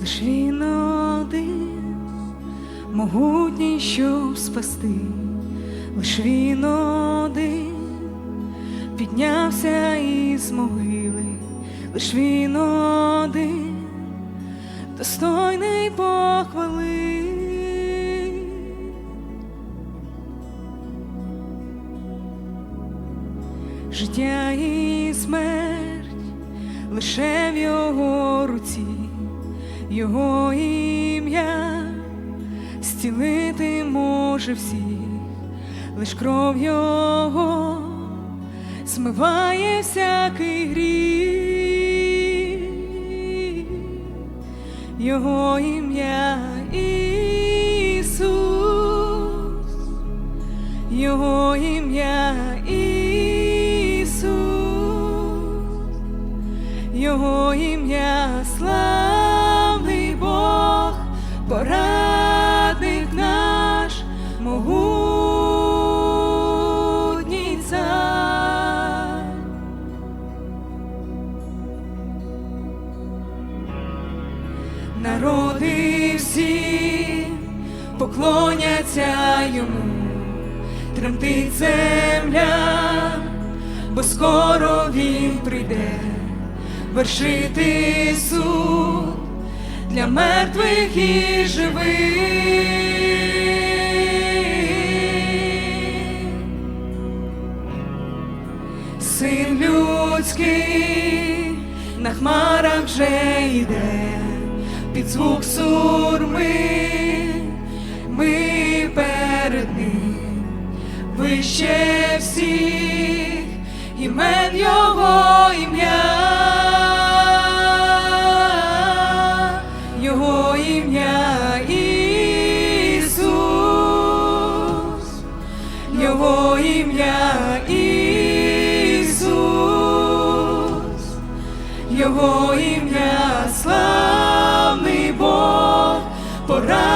лиш він один, могутній, щоб спасти, лиш він один, піднявся із могили, лиш він один, достойний похвали. Життя і смерть лише в його руці, його ім'я зцілити може всіх, лиш кров його смиває всякий гріх, його ім'я Ісус, його ім'я Ісус, його ім'я славний йому, тремтить земля, бо скоро він прийде. Вершити суд для мертвих і живих. Син людський на хмарах вже йде, під звук сурми, вище всіх імен його ім'я, його ім'я Ісус, його ім'я Ісус, його ім'я славний Бог, порадник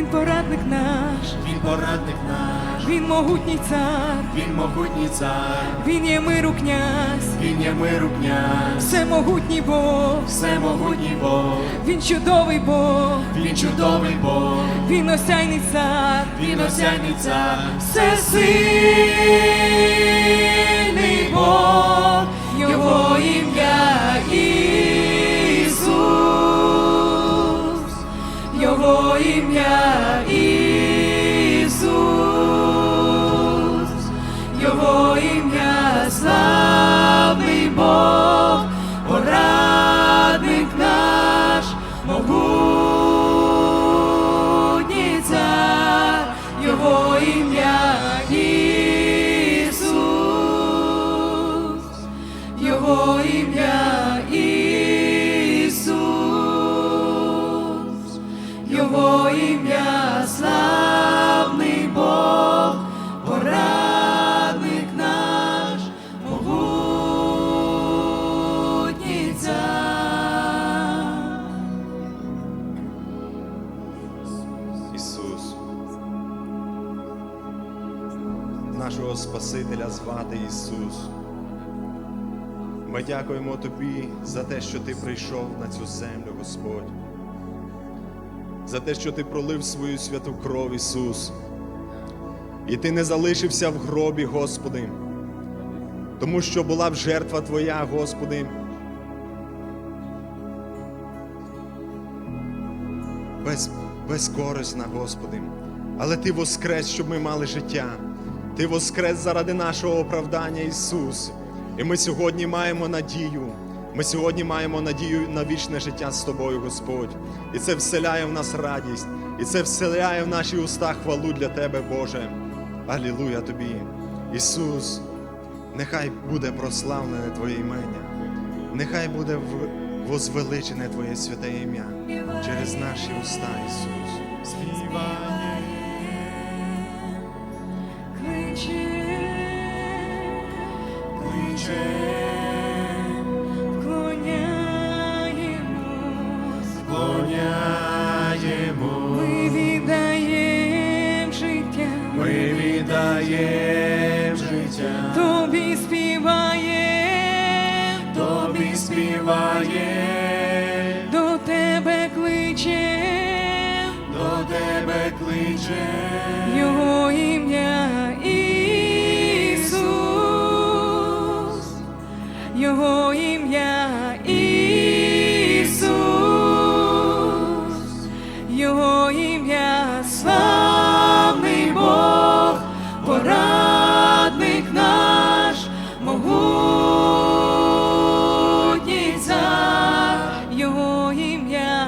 Він порадник наш, Він порадник наш, він могутній цар, він могутній цар, він є миру князь, він є миру князь, всемогутній Бог, всемогутній Бог, він чудовий Бог, він чудовий Бог, він осяйний цар, він осяйний цар, всесильний його ім'я славний Бог, порадник наш, могутній. Ісус. Нашого Спасителя звати Ісус. Ми дякуємо Тобі за те, що Ти прийшов на цю землю, Господь. За те, що Ти пролив свою святу кров, Ісус. І Ти не залишився в гробі, Господи, тому що була б жертва Твоя, Господи. Без, безкорисна, Господи, Але Ти воскрес, щоб ми мали життя. Ти воскрес заради нашого оправдання, Ісус. І ми сьогодні маємо надію. Ми сьогодні маємо надію на вічне життя з тобою, Господь. І це вселяє в нас радість, і це вселяє в наші уста хвалу для Тебе, Боже. Алілуя Тобі. Ісус, нехай буде прославлене Твоє імення, нехай буде возвеличене Твоє святе ім'я через наші уста, Ісус. співає, кличе, кличе, ми віддаєм життя, тобі співає, тобі співає, до тебе кличе, до тебе кличе, Його ім'я Ісус, Його ім'я Ісус, Його ім'я. του ημιά